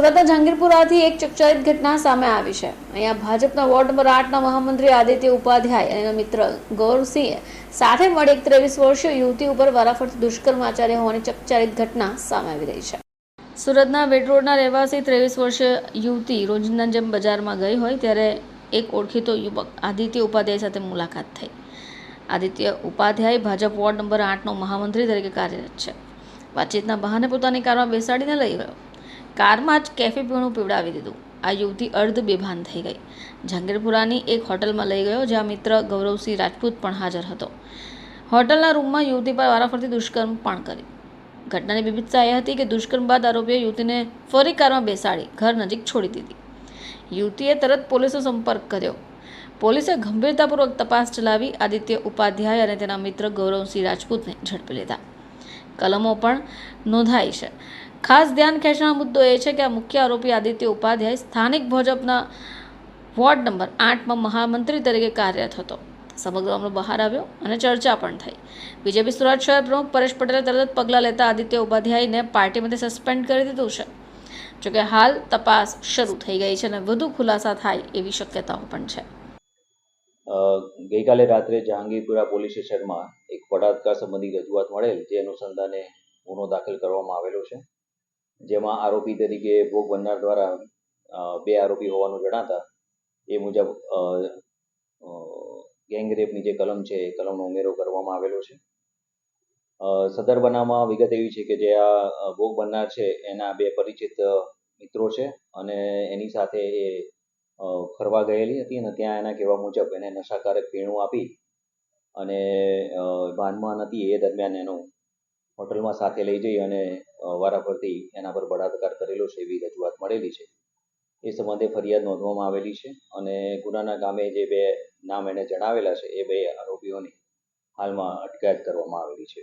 સુરતના જહાંગીરપુરાથી એક ચકચારિત ઘટના સામે આવી છે. અહીંયા ભાજપના વોર્ડ નંબર આઠના મહામંત્રી આદિત્ય ઉપાધ્યાય અને મિત્ર ગૌરવસિંહે સાથે મળી એક ત્રેવીસ વર્ષીય યુવતી ઉપર વારાફરતી દુષ્કર્મ આચાર્ય હોવાની ચકચારિત ઘટના સામે આવી રહી છે. સુરતના વેટરોડના રહેવાસી ત્રેવીસ વર્ષીય યુવતી રોજના જેમ બજારમાં ગઈ હોય ત્યારે એક ઓળખીતો યુવક આદિત્ય ઉપાધ્યાય સાથે મુલાકાત થઈ. આદિત્ય ઉપાધ્યાય ભાજપ વોર્ડ નંબર આઠનો મહામંત્રી તરીકે કાર્યરત છે. વાતચીતના બહાને પોતાની કારમાં બેસાડીને લઈ ગયો. કારમાં જ કેફે પીણું પીવડાવી દીધું. આ યુવતી અર્ધ બેભાન થઈ ગઈ. જહાંગીરપુરાની એક હોટલમાં લઈ ગયો, જ્યાં મિત્ર ગૌરવસિંહ રાજપૂત પણ હાજર હતો. હોટલના રૂમમાં યુવતી પર વારાફરતી દુષ્કર્મ પણ કરી ઘટનાની વિવિધતા એ હતી કે દુષ્કર્મ બાદ આરોપીએ યુવતીને ફરી કારમાં બેસાડી ઘર નજીક છોડી દીધી. યુવતીએ તરત પોલીસનો સંપર્ક કર્યો. પોલીસે ગંભીરતાપૂર્વક તપાસ ચલાવી આદિત્ય ઉપાધ્યાય અને તેના મિત્ર ગૌરવસિંહ રાજપૂતને ઝડપી લીધા. કલમો પણ નોંધાઈ છે. ખાસ ધ્યાન ખેંચનાર મુદ્દો એ છે કે આ મુખ્ય આરોપી આદિત્ય ઉપાધ્યાય સ્થાનિક ભાજપના વોર્ડ નંબર આઠમાં મહામંત્રી તરીકે કાર્યરત હતો. સમગ્ર મામલો બહાર આવ્યો અને ચર્ચા પણ થઈ. બીજેપી સુરત શહેર પ્રમુખ પરેશ પટેલે તરત જ પગલાં લેતા આદિત્ય ઉપાધ્યાયને પાર્ટીમાંથી સસ્પેન્ડ કરી દીધું છે. જોકે હાલ તપાસ શરૂ થઈ ગઈ છે અને વધુ ખુલાસા થાય એવી શક્યતાઓ પણ છે. ગઈકાલે રાત્રે જહાંગીરપુરા પોલીસ સ્ટેશનમાં બળાત્કાર સંબંધી રજૂઆત મળેલ જે અનુસંધાને ગુનો દાખલ કરવામાં આવેલો છે. જેમાં આરોપી તરીકે ભોગ બનનાર દ્વારા બે આરોપી હોવાનું જણાતા એ મુજબ અ, અ, ગેંગ રેપની જે કલમ છે એ કલમનો ઉમેરો કરવામાં આવેલો છે. સદર બનાવમાં વિગત એવી છે કે જે આ ભોગ બનનાર છે એના બે પરિચિત મિત્રો છે અને એની સાથે એ ફરવા ગયેલી હતી અને ત્યાં એના કહેવા મુજબ એને નશાકારક પીણું આપી અને ભાનમાં નથી, એ દરમિયાન એનો હોટલમાં સાથે લઈ જઈ અને વારાફરતી એના પર બળાત્કાર કરેલો છે એવી રજૂઆત મળેલી છે. એ સંબંધે ફરિયાદ નોંધવામાં આવેલી છે અને ગુનાના ગામે જે બે નામ એને જણાવેલા છે, એ બે આરોપીઓની હાલમાં અટકાયત કરવામાં આવેલી છે.